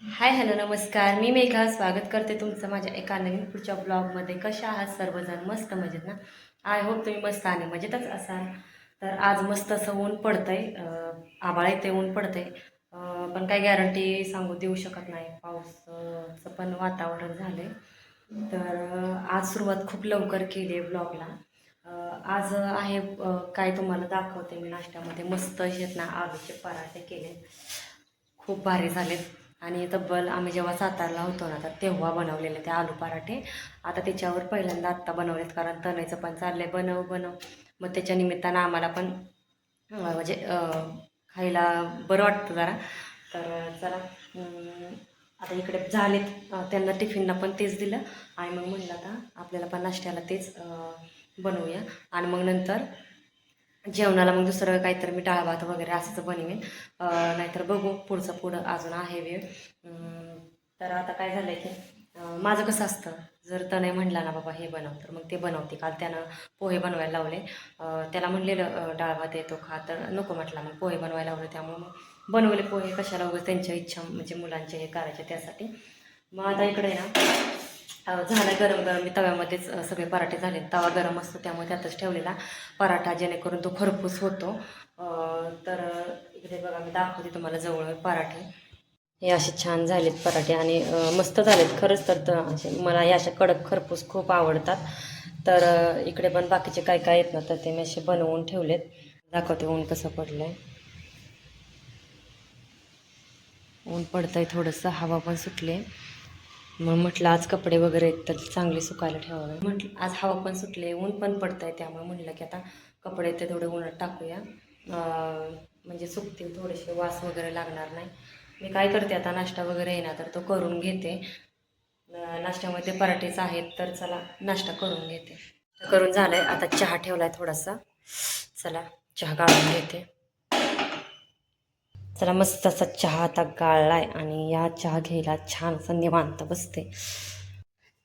Hi hello नमस्कार. मी मेघा. स्वागत करते तुमचं माझ्या एका नवीन पुढच्या ब्लॉगमध्ये. कशा आहात सर्वजण? मस्त मजेत ना? आय होप तुम्ही मस्त आणि मजेतच असाल. तर आज मस्त असं ऊन पडतं आहे आभाळ येते ऊन पडतं आहे पण काही गॅरंटी सांगू देऊ शकत नाही. पाऊसचं पण वातावरण झालं आहे तर आज सुरुवात खूप लवकर केली आहे ब्लॉगला आज आहे काय तुम्हाला दाखवते मी नाश्त्यामध्ये. मस्त आहेत ना आलूचे पराठे केले खूप भारी झालेत. आणि तब्बल आम्ही जेव्हा सातारला होतो ना तर तेव्हा बनवलेले ते आलू पराठे. आता त्याच्यावर पहिल्यांदा आत्ता बनवलेत कारण तणायचं पण चाललंय बनव बनव. मग त्याच्या निमित्तानं आम्हाला पण म्हणजे खायला बरं वाटतं जरा. तर चला आता इकडे झालेत त्यांना टिफिनला पण तेच दिलं. आणि मग म्हणलं आता आपल्याला पण नाश्त्याला तेच बनवूया. आणि मग नंतर जेवणाला मग दुसरं काहीतरी मी डाळ भात वगैरे असंच बनवेन. नाहीतर बघू पुढचं पुढं अजून आहे वेळ. तर आता काय झालं की माझं कसं असतं जर तनय म्हणला ना बाबा हे बनव तर मग ते बनवते. काल त्यानं पोहे बनवायला लावले. त्याला म्हणलेलं डाळ भात येतो खा. तर नको म्हटला मग पोहे बनवायला लावले. त्यामुळे मग बनवले पोहे कशाला उगाच त्यांच्या इच्छा म्हणजे मुलांचे हे करायचे त्यासाठी. मग आता इकडे ना झालं गरम गरम. मी तव्यामध्येच सगळे पराठे झाले तवा गरम असतो त्यामुळे त्यातच ठेवलेला पराठा जेणेकरून तो खरपूस होतो. तर इकडे बघा मी दाखवते तुम्हाला जवळ पराठे. हे असे छान झालेत पराठे आणि मस्त झालेत खरंच तर असे मला या अशा कडक खरपूस खूप आवडतात. तर इकडे पण बाकीचे काय काय आहेत ना तर ते मी असे बनवून ठेवलेत. दाखवते ऊन कसं पडलंय. ऊन पडतंय थोडंसं हवा पण सुटले मग म्हटलं आज कपडे वगैरे तर चांगले सुकायला ठेवावे. म्हटलं आज हवा पण सुटले ऊन पण पडतंय त्यामुळे म्हटलं की आता कपडे ते थोडे उन्हात टाकूया. म्हणजे सुकतील थोडेसे वास वगैरे लागणार नाही. मी काय करते आता नाश्ता वगैरे येणार तर तो करून घेते. नाश्त्यामध्ये पराठेच आहेत तर चला नाश्ता करून घेते. करून झालंय आता चहा ठेवलाय थोडासा. चला चहा गाळून घेते. चला मस्त असा चहा आता गाळला आहे आणि या चहा घ्यायला छान असं निवांत बसते.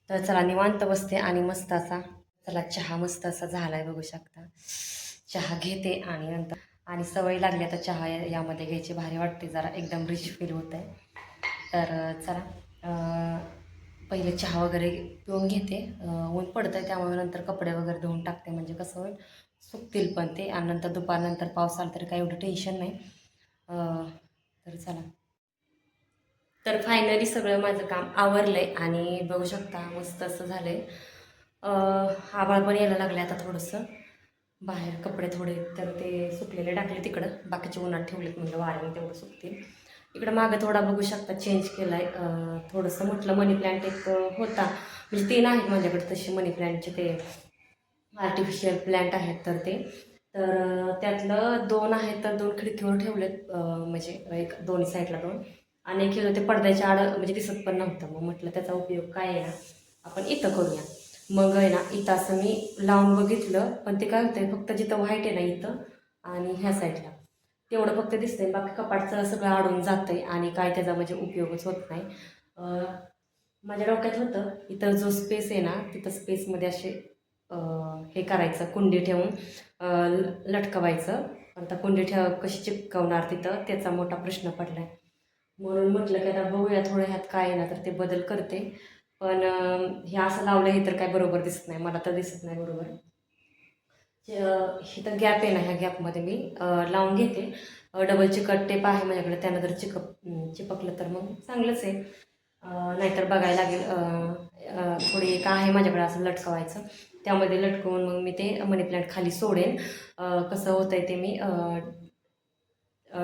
तर चला निवांत बसते आणि मस्त असा चला चहा मस्त असा झालाय बघू शकता. चहा घेते आणि नंतर आणि सवय लागली आता चहा या- यामध्ये घ्यायची भारी वाटते जरा एकदम रिच फील होत आहे तर चला पहिले चहा वगैरे पिऊन घेते. ऊन पडतं आहे त्यामुळे नंतर कपडे वगैरे धुवून टाकते म्हणजे कसं होईल सुकतील पण ते. आणि नंतर दुपारनंतर पाऊस आला तरी काही एवढं टेन्शन नाही. तर चला. तर फायनली सगळं माझं काम आवरलं आहे आणि बघू शकता मस्त असं झालं आहे आबाळ पण यायला लागलं आता थोडंसं. बाहेर कपडे थोडे तर ते सुकलेले टाकले तिकडं. बाकीचे उन्हात ठेवलेत म्हणलं वाऱ्याने तेवढं सुकतील. इकडं मागं थोडा बघू शकता चेंज केला आहे थोडंसं म्हटलं मनी प्लॅन्ट एक होता. म्हणजे ते नाही माझ्याकडे तसे मनी प्लॅन्टचे ते आर्टिफिशियल प्लॅन्ट आहेत तर ते. तर त्यातलं दोन आहेत तर दोन खिडकीवर ठेवलेत म्हणजे एक दोन्ही साईडला दोन आणि एक होते ते पडद्याच्या आड म्हणजे दिसत पण नव्हतं. मग म्हटलं त्याचा उपयोग काय आहे ना आपण इथं करूया. मग आहे ना इथं असं मी लावून बघितलं पण ते काय होतंय फक्त जिथं व्हाईट आहे ना इथं आणि ह्या साईडला. तेवढं फक्त दिसतंय बाकी कपाटचं सगळं आडून जातंय आणि काय त्याचा म्हणजे उपयोगच होत नाही. माझ्या डोक्यात होतं इथं जो स्पेस आहे ना तिथं स्पेसमध्ये असे हे करायचं कुंडी ठेवून ल- लटकवायचं. पण आता कुंडी ठेव कशी चिपकवणार तिथं त्याचा मोठा प्रश्न पडला आहे म्हणून म्हटलं की आता बघूया थोडं ह्यात काय आहे ना तर ते बदल करते. पण हे असं लावलं हे तर काय बरोबर दिसत नाही मला तर दिसत नाही बरोबर. हे तर गॅप आहे ना ह्या गॅपमध्ये मी लावून घेते. डबल चिकट टेप आहे माझ्याकडे त्यानं जर चिकप चिपकलं तर मग चांगलंच आहे. नाहीतर बघायला लागेल थोडी एक आहे माझ्याकडे असं लटकवायचं. त्यामध्ये लटकवून मग मी ते मनी प्लांट खाली सोडेन. कसं होतं आहे ते मी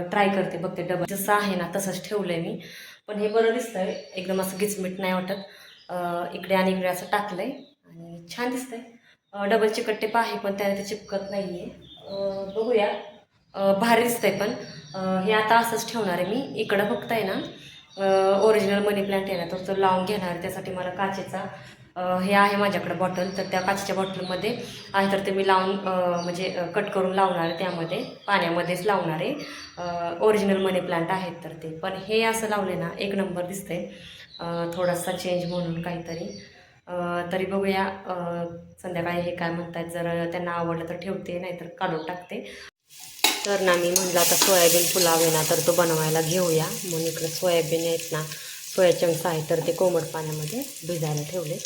ट्राय करते. बघते डबल जसं आहे ना तसंच ठेवलं आहे मी. पण हे बरं दिसतं आहे एकदम असं गिचमीट नाही वाटत. इकडे आणि इकडे असं टाकलं आहे आणि छान दिसतं आहे डबल चिकट टेप आहे पण त्याने ते चिपकत नाही आहे बघूया. भारी दिसतं आहे पण हे आता असंच ठेवणार आहे मी. इकडं फक्त आहे ना ओरिजिनल मनी प्लांट आहे ना तो तो लावून घेणार. त्यासाठी मला काचेचा हे आहे माझ्याकडे बॉटल तर त्या काचेच्या बॉटलमध्ये आहे तर ते मी लावून म्हणजे कट करून लावणार त्यामध्ये. पाण्यामध्येच लावणार आहे. ओरिजिनल मनी प्लांट आहेत तर ते. पण हे असं लावले ना एक नंबर दिसतंय. थोडासा चेंज म्हणून काहीतरी. तरी बघूया संध्याकाळी हे काय म्हणतात. जर त्यांना आवडलं तर ठेवते नाहीतर काढून टाकते. तर ना मी म्हटलं आता सोयाबीन पुलाव आहे ना तर तो बनवायला घेऊया. म्हणून इकडं सोयाबीन आहेत ना सोया चंक्स आहे तर ते कोमट पाण्यामध्ये भिजायला ठेवले.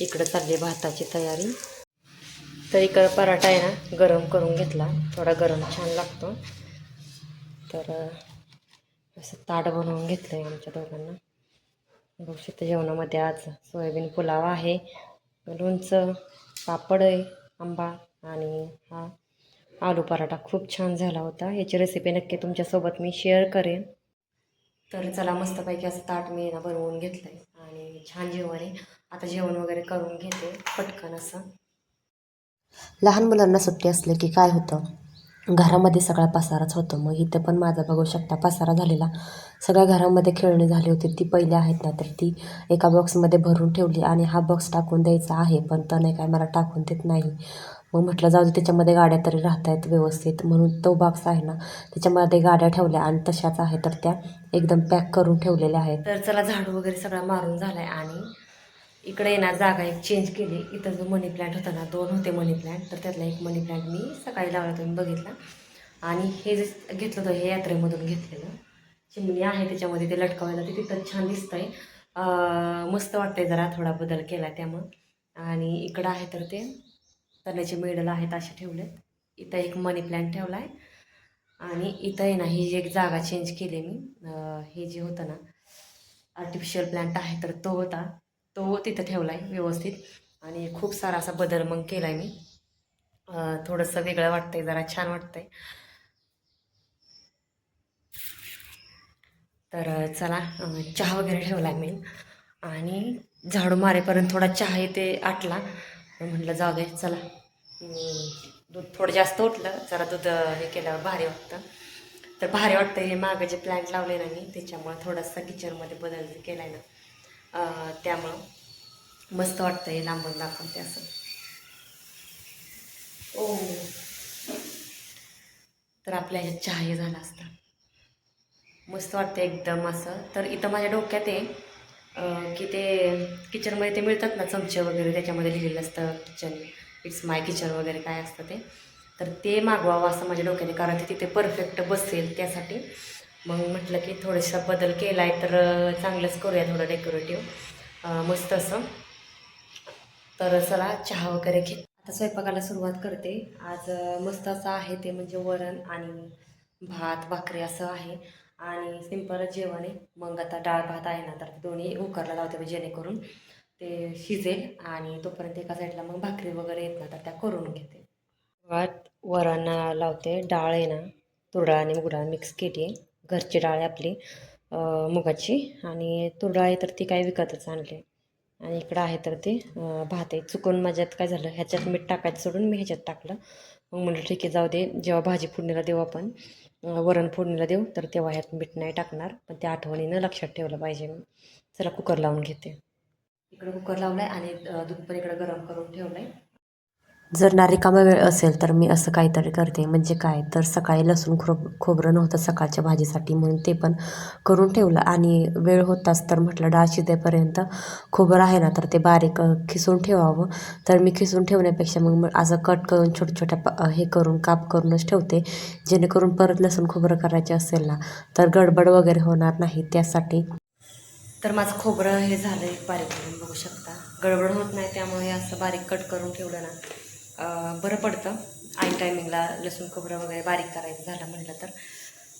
इकडं चालली भाताची तयारी. तर इकडं पराठा आहे ना गरम करून घेतला. थोडा गरम छान लागतो. तर असं ताट बनवून घेतलं आहे आमच्या दोघांना. बघू शकता जेवणामध्ये आज सोयाबीन पुलाव आहे. लोणचं पापड आहे आंबा आणि हा आलू पराठा खूप छान झाला होता. याची रेसिपी नक्की तुमच्यासोबत मी शेअर करेन. तर चला मस्तपैकी असं ताट मी ना बनवून घेतलं आहे आणि छान जेवण आहे. आता जेवण वगैरे करून घेते पटकन असं. लहान मुलांना सुट्टी असले की काय होतं? घरामध्ये सगळा पसाराच होतो. मग इथं पण माझा बघू शकता पसारा झालेला. सगळ्या घरामध्ये खेळणी झाली होती. ती पहिले आहेत ना तर ती एका बॉक्समध्ये भरून ठेवली आणि हा बॉक्स टाकून द्यायचा आहे. पण तर नाही काय मला टाकून देत नाही. मग म्हटलं जाऊ दे त्याच्यामध्ये गाड्या तरी राहत आहेत व्यवस्थित. म्हणून तो बॉक्स आहे ना त्याच्यामध्ये गाड्या ठेवल्या आणि तशाच आहे तर त्या एकदम पॅक करून ठेवलेल्या आहेत. तर चला झाडू वगैरे सगळा मारून झालाय आणि इकडे येणार ना जागा एक चेंज केली. इथं जो मनी प्लांट होता ना दोन होते मनी प्लांट तर त्यातला एक मनी प्लांट मी सकाळी लावला तुम्ही बघितला. आणि हे जे घेतलं होतं हे यात्रेमधून घेतलेलं. चिमणी आहे त्याच्यामध्ये ते लटकावायला ते तिथं छान दिसतंय. आहे मस्त वाटतंय जरा थोडा बदल केला त्यामुळं. आणि इकडं आहे तर ते तण्याचे मेडल आहेत असे ठेवलेत. इथं एक मनी प्लॅन्ट ठेवला आहे आणि इथं आहे ना ही जी एक जागा चेंज केली मी हे जे होतं ना आर्टिफिशियल प्लॅन्ट आहे तर तो होता. तो तिथं ठेवला आहे व्यवस्थित. आणि खूप सारा असा बदल मग केला आहे मी थोडंसं वेगळं वाटतंय जरा छान वाटतंय. तर चला चहा वगैरे ठेवला आहे मी. आणि झाडू मारेपर्यंत थोडा चहा इथे आटला. म्हटलं जाऊ दे चला. दूध थोडं जास्त उठलं जरा दूध हे केल्यावर भारी वाटतं. तर भारी वाटतं हे मागं जे प्लॅन्ट लावले ना मी त्याच्यामुळं थोडासा किचनमध्ये बदल केला आहे ना त्यामुळं मस्त वाटतं हे लांबून दाखवते असं. ओ तर आपल्या ह्याच्यात चहाही झाला असता. मस्त वाटतं एकदम असं. तर इथं माझ्या डोक्यात आहे की ते किचनमध्ये ते मिळतात ना चमचे वगैरे त्याच्यामध्ये लिहिलेलं असतं किचन इट्स माय किचन वगैरे काय असतं ते. तर ते मागवावं असं माझ्या डोक्याने कारण ते तिथे परफेक्ट बसेल त्यासाठी. मग म्हटलं की थोडासा बदल केला आहे तर चांगलंच करूया थोडं डेकोरेटिव्ह मस्त असं. तर चला चहा वगैरे घे आता स्वयंपाकाला सुरुवात करते. आज मस्त असं आहे ते म्हणजे वरण आणि भात भाकरी असं आहे. आणि सिंपलच जेवण आहे. मग आता डाळ भात आहे ना तर दोन्ही उकरला लावते जेणेकरून. ते शिजेल आणि तोपर्यंत एका साईडला मग भाकरी वगैरे येत ना तर त्या करून घेते. भात वरांना लावते डाळ आहे ना तुरडाळ आणि मुगडाळ मिक्स केली घरची डाळ आहे आपली मुगाची आणि तुरडाळ आहे तर ती काय विकतच आणली. आणि इकडं आहे तर ते भात आहे. चुकून माझ्यात काय झालं ह्याच्यात मीठ टाकायचं सोडून मी ह्याच्यात टाकलं. मग म्हटलं ठीक आहे जाऊ दे जेव्हा भाजी फोडणीला देऊ आपण वरण फोडणीला देऊ तर तेव्हा ह्यात मीठ नाही टाकणार. पण त्या आठवणीनं लक्षात ठेवलं पाहिजे. मी चला कुकर लावून घेते. इकडं कुकर लावलं आहे आणि दूध पण इकडं गरम करून ठेवलं आहे जर ना रिकामा वेळ असेल तर मी असं काहीतरी करते. म्हणजे काय? तर सकाळी लसूण खोब खोबरं नव्हतं सकाळच्या भाजीसाठी म्हणून ते पण करून ठेवलं. आणि वेळ होताच तर म्हटलं डाळ शिजेपर्यंत खोबरं आहे ना तर ते बारीक खिसून ठेवावं. तर मी खिसून ठेवण्यापेक्षा मग असं कट करून छोट्या छोट्या प हे करून काप करूनच ठेवते. जेणेकरून परत लसूण खोबरं करायचे असेल ना तर गडबड वगैरे होणार नाही. त्यासाठी तर माझं खोबरं हे झालं आहे बारीक करून बघू शकता. गडबड होत नाही त्यामुळे असं बारीक कट करून ठेवलं ना बरं पडतं. ऐन टायमिंगला लसूण खोबरं वगैरे बारीक करायचं झालं म्हटलं तर.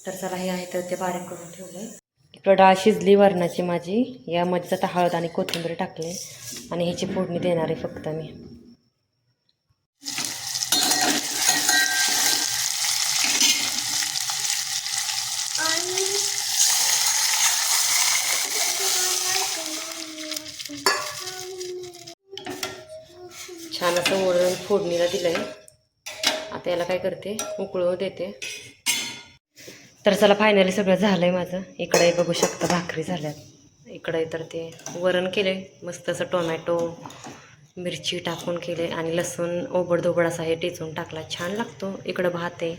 तर चला हे आहे तर ते बारीक करून ठेवलं आहे इकडं डाळ शिजली वरणाची माझी. यामध्ये आता हळद आणि कोथिंबीर टाकले. आणि ह्याची फोडणी देणार आहे फक्त मी. छान असं वरण फोडणीला दिलं आहे आता याला काय करते? उकळू देते. तर चला फायनली सगळं झालं आहे माझं. इकडे बघू शकता भाकरी झाल्यात. इकडे तर ते वरण केले मस्त असं टोमॅटो मिरची टाकून केले आणि लसूण ओबडधोबड असा हे टेचून टाकला. छान लागतो. इकडं भात आहे.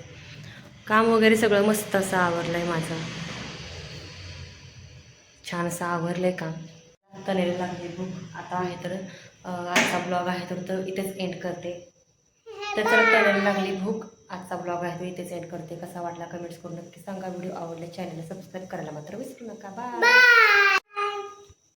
काम वगैरे सगळं मस्त असं आवरलं आहे माझं. छान असं आवरलं आहे काम. तनेला लागली भूक आता आहे तर आजचा ब्लॉग आहे तर तो इथेच एंड करते. तर तनेला लागली भूक आजचा ब्लॉग आहे तो इथेच एंड करते. कसा वाटला कमेंट्स करून नक्की सांगा. व्हिडिओ आवडला चॅनलला सबस्क्राईब करायला मात्र विसरू नका. बाय